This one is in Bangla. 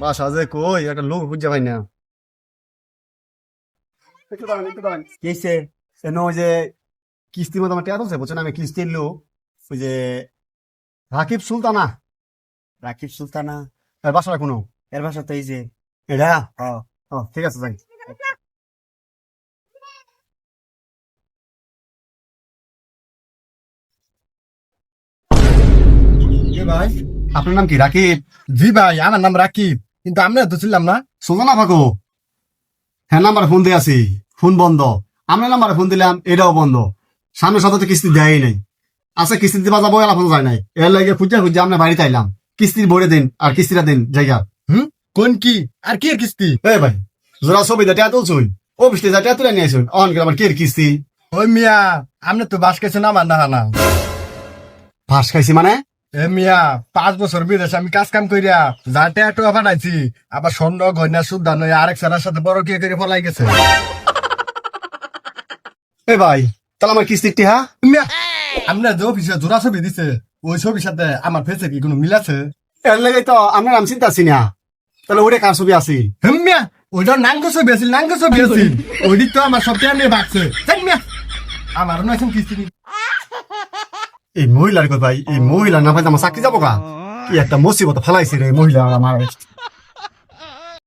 বাসা যে কই? একটা লোক খুঁজে পাই না। একটু দাঁড়ান একটু দাঁড়ান। কিসে এন ওই যে কিস্তির মতো আমার বুঝছেন? আমি কিস্তির লোক। ওই যে রাকিব সুলতানা। রাকিব সুলতানা। এর বাসাটা কোনো? এর ভাষা তো এই যে। এটা? ও ঠিক আছে যাই। ভাই? আপনার নাম কি? রাকিব? জি ভাই আমার নাম রাকিব। কিন্তু আমরা তো ছিলাম না। সুলতানা ফাঁকো হ্যাঁ নাম্বার ফোন দিয়ে আছি। ফোন বন্ধ। আপনার নাম্বারে ফোন দিলাম এটাও বন্ধ। সামনের সপ্তাহে তো কিস্তি দেয়ই নাই। আচ্ছা কিস্তি দিবা যাব এলা ফোন যায় নাই। এর লাগে খুঁজা খুঁজা আপনার বাড়িতে আইলাম। কিস্তির বড়ে দিন আর কিস্তিটা দিন জায়গা। কোন কি? আর কি কিস্তি? এ ভাই জোড়া ছবি দা টিয়া তুলছুন। ও বৃষ্টি টিয়া তুলে নিয়ে আসুন। অন আমার কি কিস্তি? ওই মিয়া আপনি তো বাস গেছেন আমার না না। ফাঁস খাইছি মানে? এ মিয়া পাঁচ বছর বিদেশ আমি কাজ কাম করিয়া যাতে একটু পাঠাইছি আবার স্বর্ণ গয়না সুদ্ধা নয় আরেক সারার সাথে বড় কে করে ফলাই গেছে? এ ভাই তাহলে আমার কিস্তির টিহা? মিয়া আপনার যে অফিসে জোড়া ছবি দিছে ওই ছবির সাথে আমার ফেসে কি কোনো মিল আছে? এর লাগে তো আপনার নাম চিন্তা আছি না। তাহলে ওটা কার ছবি আছে মিয়া ওইটা নাঙ্গ ছবি আছিল নাঙ্গ ছবি আছিল। ওই দিক তো আমার সব নিয়ে ভাগছে। মিয়া আমার নয় কিস্তি এই মহিলার কথা, এই মহিলা না ভাই আমার চাকরি যাব গা কি একটা মুসিবত ফেলাইছে রে মহিলা আমার।